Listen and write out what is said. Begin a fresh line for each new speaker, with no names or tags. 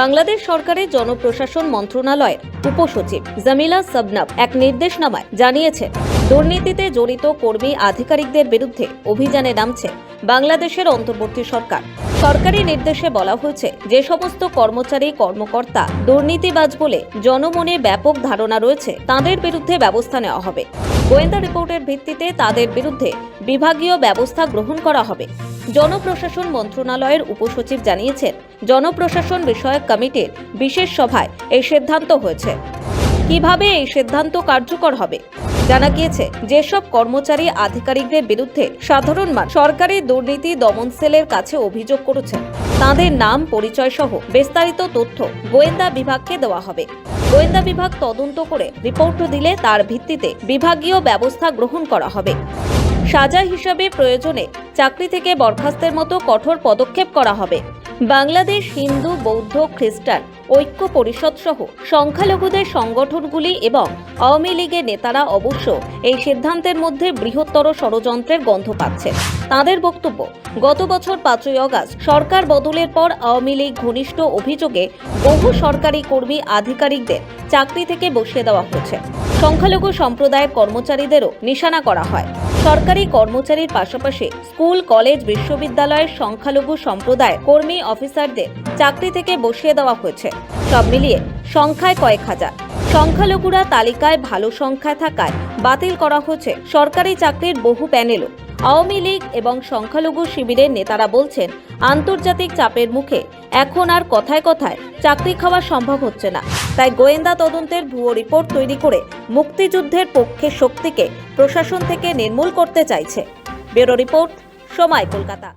বাংলাদেশ সরকারের জনপ্রশাসন মন্ত্রণালয়ের উপসচিব জামিলা সাবনাব এক নির্দেশনামায় জানিয়েছেন দুর্নীতিতে জড়িত কর্মী আধিকারিকদের বিরুদ্ধে অভিযানে নামছে বাংলাদেশের অন্তর্বর্তী সরকার। সরকারি নির্দেশে বলা হয়েছে, যে সমস্ত কর্মচারী, কর্মকর্তা দুর্নীতিবাজ বলে জনমনে ব্যাপক ধারণা রয়েছে, তাদের বিরুদ্ধে ব্যবস্থা নেওয়া হবে। গোয়েন্দা রিপোর্টের ভিত্তিতে তাদের বিরুদ্ধে বিভাগীয় ব্যবস্থা গ্রহণ করা হবে। জনপ্রশাসন মন্ত্রণালয়ের উপসচিব জানিয়েছেন, জনপ্রশাসন বিষয়ক কমিটির বিশেষ সভায় এই সিদ্ধান্ত হয়েছে। কীভাবে এই সিদ্ধান্ত কার্যকর হবে? জানা গিয়েছে, যেসব কর্মচারী আধিকারিকদের বিরুদ্ধে সাধারণ মান সরকারি দুর্নীতি দমন সেলের কাছে অভিযোগ করেছেন তাদের নাম পরিচয় সহ বিস্তারিত তথ্য গোয়েন্দা বিভাগকে দেওয়া হবে। গোয়েন্দা বিভাগ তদন্ত করে রিপোর্ট দিলে তার ভিত্তিতে বিভাগীয় ব্যবস্থা গ্রহণ করা হবে। সাজা হিসাবে প্রয়োজনে চাকরি থেকে বরখাস্তের মতো কঠোর পদক্ষেপ করা হবে। বাংলাদেশ হিন্দু, বৌদ্ধ, খ্রিস্টান, ঐক্য পরিষদ সহ সংখ্যালঘুদের সংগঠনগুলি এবং আওয়ামী লীগের নেতারা অবশ্য এই সিদ্ধান্তের মধ্যে বৃহত্তর ষড়যন্ত্রের গন্ধ পাচ্ছে তাদের বক্তব্য, গত বছর পাঁচই অগাস্ট সরকার বদলের পর আওয়ামী লীগ ঘনিষ্ঠ অভিযোগে বহু সরকারি কর্মী আধিকারিকদের চাকরি থেকে বসিয়ে দেওয়া হয়েছে। সংখ্যালঘু সম্প্রদায়ের কর্মচারীদেরও নিশানা করা হয়। সরকারি কর্মচারীর পাশাপাশি স্কুল, কলেজ, বিশ্ববিদ্যালয়ের সংখ্যালঘু সম্প্রদায় কর্মী অফিসারদের চাকরি থেকে বসিয়ে দেওয়া হয়েছে। সব মিলিয়ে সংখ্যায় কয়েক হাজার। সংখ্যালঘুরা তালিকায় ভালো সংখ্যায় থাকায় বাতিল করা হয়েছে সরকারি চাকরির বহু প্যানেলও। আওয়ামী লীগ এবং সংখ্যালঘু শিবিরের নেতারা বলছেন, আন্তর্জাতিক চাপের মুখে এখন আর কথায় কথায় চাকরি খাওয়া সম্ভব হচ্ছে না। তাই গোয়েন্দা তদন্তের ভুয়ো রিপোর্ট তৈরি করে মুক্তিযুদ্ধের পক্ষে শক্তিকে প্রশাসন থেকে নির্মূল করতে চাইছে। ব্যুরো রিপোর্ট সময় কলকাতা।